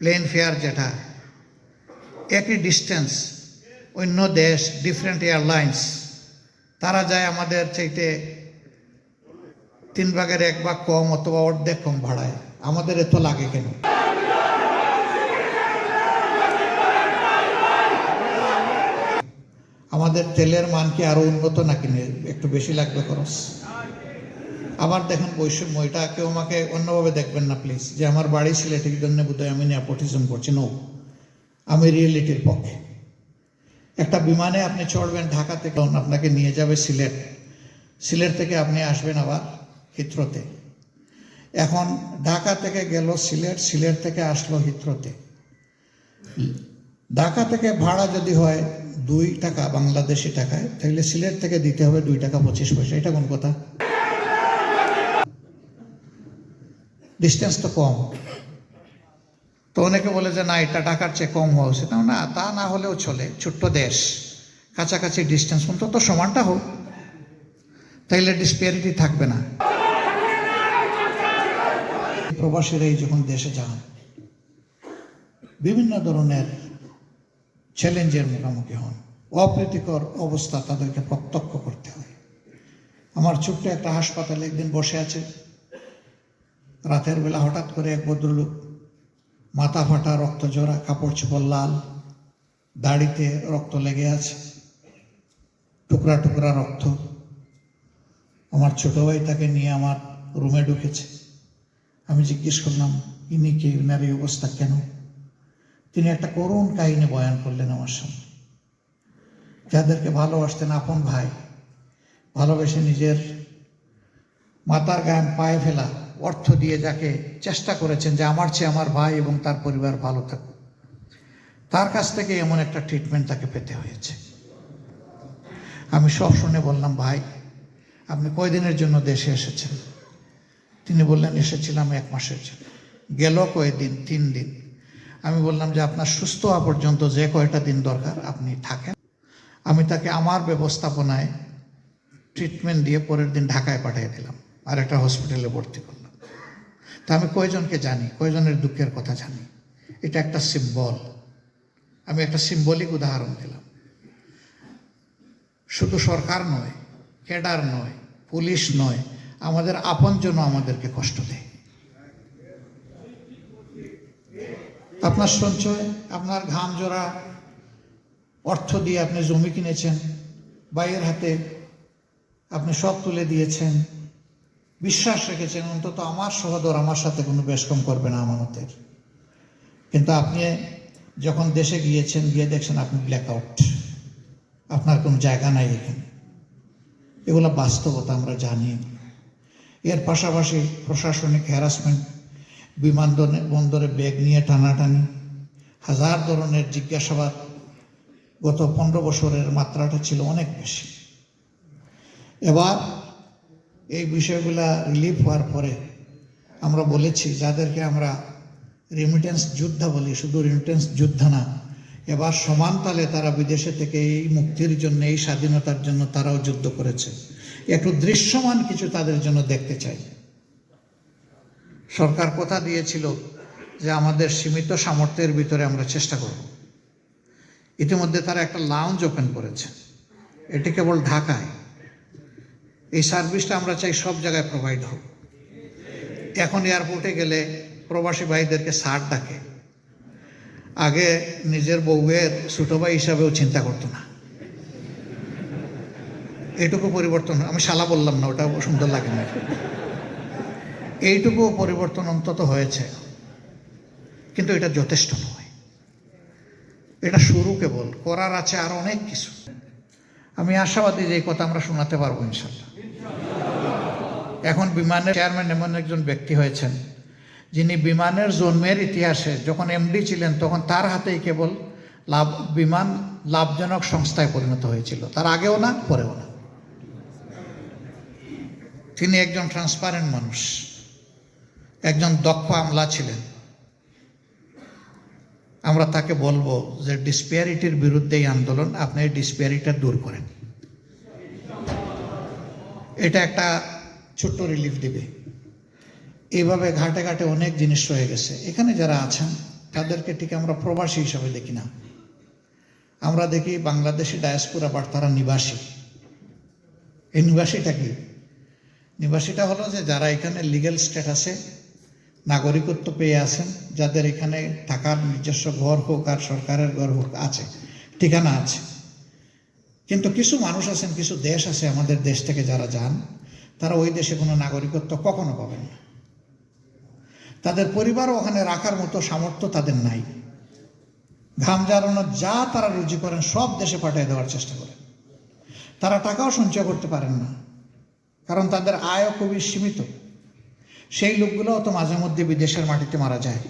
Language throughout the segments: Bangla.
প্লেন ফেয়ার যেটা, একই ডিস্টেন্স অন্য দেশ ডিফারেন্ট এয়ারলাইন্স তারা যায় আমাদের চাইতে তিন ভাগের এক ভাগ কম অথবা অর্ধেক কম ভাড়ায়। আমাদের এত লাগে কেন? আমাদের তেলের মান কি আরও উন্নত নাকি একটু বেশি লাগবে খরচ? আবার দেখেন বৈষম্য, এটা কেউ আমাকে অন্যভাবে দেখবেন না প্লিজ যে আমার বাড়ি সিলেটের জন্য বোধহয় আমি নেপোটিজম করছি। নো আমি রিয়েলিটির পক্ষে। একটা বিমানে আপনি চড়বেন ঢাকা থেকে আপনাকে নিয়ে যাবে সিলেট। সিলেট থেকে আপনি আসবেন আবার হিথ্রোতে। এখন ঢাকা থেকে গেল সিলেট সিলেট থেকে আসলো হিথ্রোতে। ঢাকা থেকে ভাড়া যদি হয় দুই টাকা, বাংলাদেশি টাকায়, তাহলে সিলেট থেকে দিতে হবে দুই টাকা পঁচিশ পয়সা। এটা কোন কথা? ডিস্টেন্স তো কম। তো অনেকে বলে যে না এটা টাকার চেয়ে কম হওয়া উচিত। না, তা না হলেও চলে। ছোট্ট দেশ কাছাকাছি ডিস্টেন্স অন্তত সমানটা হোক। তাইলে ডিসপেরিটি থাকবে না। প্রবাসীরাই যখন দেশে যান বিভিন্ন ধরনের চ্যালেঞ্জের মুখোমুখি হন। অপ্রীতিকর অবস্থা তাদেরকে প্রত্যক্ষ করতে হয়। আমার ছোট্ট একটা হাসপাতালে একদিন বসে আছে। রাতের বেলা হঠাৎ করে এক ভদ্রলোক মাথা ফাটা, রক্ত জোড়া কাপড় চোপড় লাল, দাড়িতে রক্ত লেগে আছে, টুকরা টুকরা রক্ত। আমার ছোট ভাই তাকে নিয়ে আমার রুমে ঢুকেছে। আমি জিজ্ঞেস করলাম, ইনি কে ইনার এই অবস্থা কেন? তিনি একটা করুণ কাহিনী বয়ান করলেন আমার সামনে। যাদেরকে ভালোবাসতেন আপন ভাই, ভালোবেসে নিজের মাতার গান পায়ে ফেলা অর্থ দিয়ে যাকে চেষ্টা করেছেন যে আমার চেয়ে আমার ভাই এবং তার পরিবার ভালো থাকুক। তার কাছ থেকে এমন একটা ট্রিটমেন্ট তাকে পেতে হয়েছে। আমি সব শুনে বললাম, ভাই, আপনি কয়দিনের জন্য দেশে এসেছেন? তিনি বললেন, এসেছিলাম এক মাসের জন্য। গেল কয়দিন তিন দিন। আমি বললাম যে আপনার সুস্থ হওয়া পর্যন্ত যে কয়টা দিন দরকার, আপনি থাকেন। আমি তাকে আমার ব্যবস্থাপনায় ট্রিটমেন্ট দিয়ে পরের দিন ঢাকায় পাঠিয়ে দিলাম। আর একটা হসপিটালে ভর্তি করলাম। তা আমি কয়জনকে জানি? কয়জনের দুঃখের কথা জানি? এটা একটা সিম্বল আমি একটা সিম্বলিক উদাহরণ দিলাম। শুধু সরকার নয়, ক্যাডার নয়, পুলিশ নয়, আমাদের আপনজন আমাদেরকে কষ্ট দেয়। আপনার সঞ্চয়, আপনার ঘাম জোড়া, অর্থ দিয়ে আপনি জমি কিনেছেন বাইয়ের হাতে আপনি সব তুলে দিয়েছেন বিশ্বাস রেখেছেন, অন্তত আমার সহদর আমার সাথে কোনো বেশকম করবে না আমানতের। কিন্তু আপনি যখন দেশে গিয়েছেন, গিয়ে দেখছেন আপনি ব্ল্যাক আউট আপনার কোনো জায়গা নাই এখানে। এগুলো বাস্তবতা আমরা জানি। এর পাশাপাশি প্রশাসনিক হ্যারাসমেন্ট বিমানবন্দরে বন্দরে ব্যাগ নিয়ে টানাটানি, হাজার ধরনের জিজ্ঞাসাবাদ গত পনেরো বছরের মাত্রাটা ছিল অনেক বেশি। এবার এই বিষয়গুলা রিলিফ হওয়ার পরে আমরা বলেছি, যাদেরকে আমরা রেমিটেন্স যোদ্ধা বলি, শুধু রেমিটেন্স যোদ্ধা না, এবার সমান তালে তারা বিদেশে থেকে এই মুক্তির জন্য, এই স্বাধীনতার জন্য তারাও যুদ্ধ করেছে। একটু দৃশ্যমান কিছু তাদের জন্য দেখতে চাই। সরকার কথা দিয়েছিল যে আমাদের সীমিত সামর্থ্যের ভিতরে আমরা চেষ্টা করব। ইতিমধ্যে তারা একটা লাউঞ্জ ওপেন করেছে। এটি কেবল ঢাকায়। এই সার্ভিসটা আমরা চাই সব জায়গায় প্রোভাইড হোক। এখন এয়ারপোর্টে গেলে প্রবাসী ভাইদেরকে সার ডাকে আগে নিজের বউয়ের ছোট ভাই হিসাবেও চিন্তা করতো না। এইটুকু পরিবর্তন, আমি শালা বললাম না, ওটা সুন্দর লাগে না। এইটুকু পরিবর্তন অন্তত হয়েছে। কিন্তু এটা যথেষ্ট নয়। এটা শুরু কেবল, করার আছে আর অনেক কিছু। আমি আশাবাদী যে এই কথা আমরা শোনাতে পারব ইনশাল্লাহ। এখন বিমানের চেয়ারম্যান এমন একজন ব্যক্তি হয়েছেন, যিনি বিমানের জন্মের ইতিহাসে যখন এমডি ছিলেন, তখন তার হাতেই কেবল লাভ, বিমান লাভজনক সংস্থায় পরিণত হয়েছিল। তার আগেও না, পরেও না। তিনি একজন ট্রান্সপারেন্ট মানুষ, একজন দক্ষ আমলা ছিলেন। আমরা তাকে বলব যে ডিসপেয়ারিটির বিরুদ্ধে এই আন্দোলন, আপনি এই ডিসপেয়ারিটা দূর করেন। এটা একটা ছোট্ট রিলিফ দিবে। এইভাবে ঘাটে ঘাটে অনেক জিনিস রয়ে গেছে। এখানে যারা আছেন, তাদেরকে ঠিক আমরা প্রবাসী হিসাবে দেখি না। আমরা দেখি বাংলাদেশি ডায়াসপুরা বাট তারা নিবাসী। এই নিবাসীটা কি? নিবাসীটা হলো যে যারা এখানে লিগ্যাল স্ট্যাটাসে নাগরিকত্ব পেয়ে আছেন, যাদের এখানে থাকার নিজস্ব ঘর হোক আর সরকারের ঘর হোক আছে, ঠিকানা আছে। কিন্তু কিছু মানুষ আছেন, কিছু দেশ আছে আমাদের দেশ থেকে যারা যান তারা ওই দেশে কোনো নাগরিকত্ব কখনো পাবেন না। তাদের পরিবারও ওখানে রাখার মতো সামর্থ্য তাদের নাই। ঘাম জ্বালানো যা তারা রুজি করেন সব দেশে পাঠিয়ে দেওয়ার চেষ্টা করেন তারা টাকাও সঞ্চয় করতে পারেন না, কারণ তাদের আয়ও খুবই সীমিত। সেই লোকগুলোও তো মাঝে মধ্যে বিদেশের মাটিতে মারা যায়।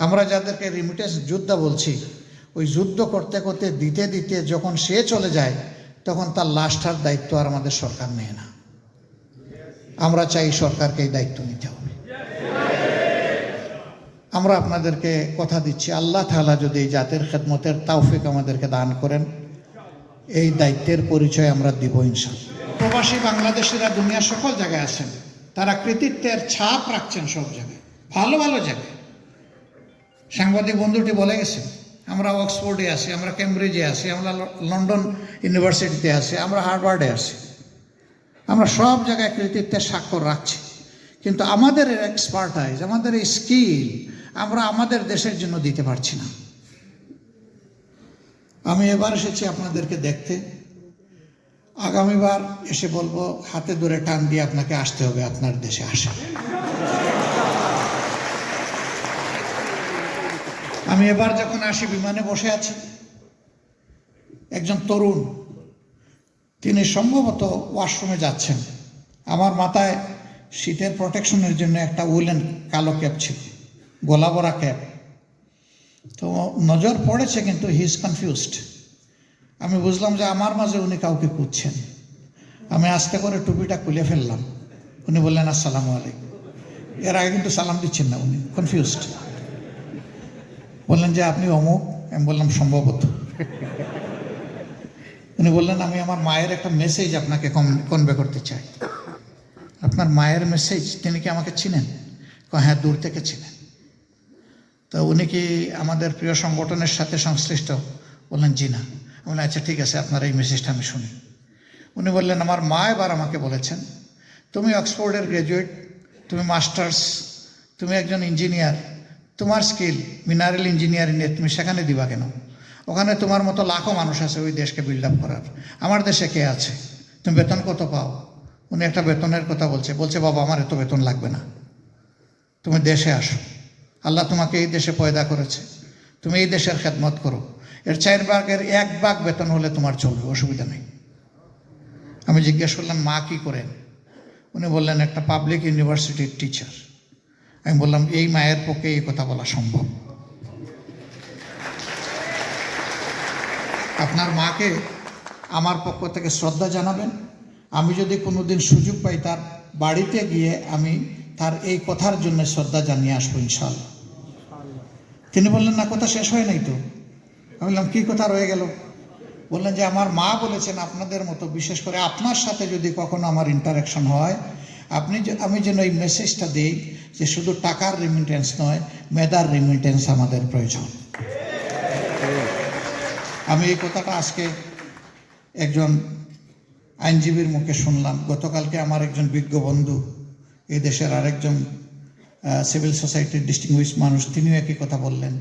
আমরা যাদেরকে রিমিটেন্স যোদ্ধা বলছি, ওই যুদ্ধ করতে করতে দিতে দিতে যখন সে চলে যায় তখন তার লাশটার দায়িত্ব আর আমাদের সরকার নেয় না। আমরা চাই সরকারকে এই দায়িত্ব নিতে হবে। আমরা আপনাদেরকে কথা দিচ্ছি, আল্লাহ তাআলা যদি এই জাতের খেদমতের তাওফিক আমাদেরকে দান করেন, এই দায়িত্বের পরিচয় আমরা দিব ইনশাল্লাহ প্রবাসী বাংলাদেশিরা দুনিয়ার সকল জায়গায় আছেন, তারা কৃতিত্বের ছাপ রাখছেন সব জায়গায়, ভালো ভালো জায়গায়। সাংবাদিক বন্ধুটি বলে গেছেন আমরা অক্সফোর্ডে আছি, আমরা কেমব্রিজে আছি, আমরা লন্ডন ইউনিভার্সিটিতে আছি, আমরা হার্ভার্ডে আছি। আমরা সব জায়গায় কৃতিত্বের স্বাক্ষর রাখছি। কিন্তু আমাদের এক্সপার্টাইজ আমাদের এই স্কিল আমরা আমাদের দেশের জন্য দিতে পারছি না। আমি এবার এসেছি আপনাদেরকে দেখতে। আগামীবার এসে বলব, হাতে ধরে টান দিয়ে আপনাকে আসতে হবে, আপনার দেশে আসা। আমি এবার যখন আসি বিমানে বসে আছি, একজন তরুণ, তিনি সম্ভবত ওয়াশরুমে যাচ্ছেন। আমার মাথায় শীতের প্রোটেকশনের জন্য একটা উলেন কালো ক্যাপ ছিল গোলা ভরা ক্যাপ। তো নজর পড়েছে কিন্তু হি ইজ কনফিউজড। আমি বুঝলাম যে আমার মাঝে উনি কাউকে খুঁজছেন। আমি আস্তে করে টুপিটা খুলে ফেললাম। উনি বললেন, আসসালামু আলাইকুম। এর আগে কিন্তু সালাম দিচ্ছেন না উনি, কনফিউজড। বললেন যে আপনি অমুক? আমি বললাম সম্ভবত উনি বললেন আমি আমার মায়ের একটা মেসেজ আপনাকে কনভে করতে চাই। আপনার মায়ের মেসেজ তিনি কি আমাকে চিনেন? হ্যাঁ দূর থেকে চিনেন। তো উনি কি আমাদের প্রিয় সংগঠনের সাথে সংশ্লিষ্ট? বললেন জি না। আমি বললাম, আচ্ছা ঠিক আছে আপনার এই মেসেজটা আমি শুনি। উনি বললেন আমার মা এবার আমাকে বলেছেন তুমি অক্সফোর্ডের গ্র্যাজুয়েট তুমি মাস্টার্স তুমি একজন ইঞ্জিনিয়ার তোমার স্কিল মিনারেল ইঞ্জিনিয়ারিং এ তুমি সেখানে দিবা কেন? ওখানে তোমার মতো লাখো মানুষ আছে ওই দেশকে বিল্ড আপ করার। আমার দেশে কে আছে? তুমি বেতন কত পাও? উনি একটা বেতনের কথা বলছে। বলছে, বাবা, আমার এত বেতন লাগবে না। তুমি দেশে আসো। আল্লাহ তোমাকে এই দেশে পয়দা করেছে। তুমি এই দেশের খেদমত করো। এর চার ভাগের এক ভাগ বেতন হলে তোমার চলবে, অসুবিধা নেই। আমি জিজ্ঞেস করলাম, মা কি করেন? উনি বললেন, একটা পাবলিক ইউনিভার্সিটির টিচার আমি বললাম, এই মায়ের পক্ষে এই কথা বলা সম্ভব। আপনার মাকে আমার পক্ষ থেকে শ্রদ্ধা জানাবেন। আমি যদি কোনোদিন সুযোগ পাই তার বাড়িতে গিয়ে আমি তার এই কথার জন্য শ্রদ্ধা জানিয়ে আসব ইনশাল্লাহ তিনি বললেন, না, কথা শেষ হয় নাই তো? আমি বললাম, কী কথা রয়ে গেল? বললেন যে, আমার মা বলেছেন আপনাদের মতো, বিশেষ করে আপনার সাথে যদি কখনো আমার ইন্টারাকশন হয়, আপনি আমি যেন এই মেসেজটা দিই যে শুধু টাকার রিমিটেন্স নয়, মেধার রিমিটেন্স আমাদের প্রয়োজন। আমি এই কথাটা আজকে একজন আইনজীবীর মুখে শুনলাম। গতকালকে আমার একজন বিজ্ঞ বন্ধু, এই দেশের আরেকজন সিভিল সোসাইটির ডিস্টিংগুইশ মানুষ, তিনিও একই কথা বললেন।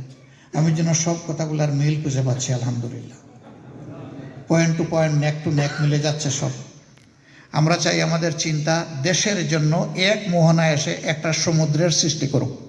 আমি যেন সব কথাগুলোর মিল খুঁজে পাচ্ছি, আলহামদুলিল্লাহ। Point to point neck to neck মিলে যাচ্ছে সব। আমরা চাই আমাদের চিন্তা দেশের জন্য এক মোহনায় এসে একটা সমুদ্রের সৃষ্টি করুক।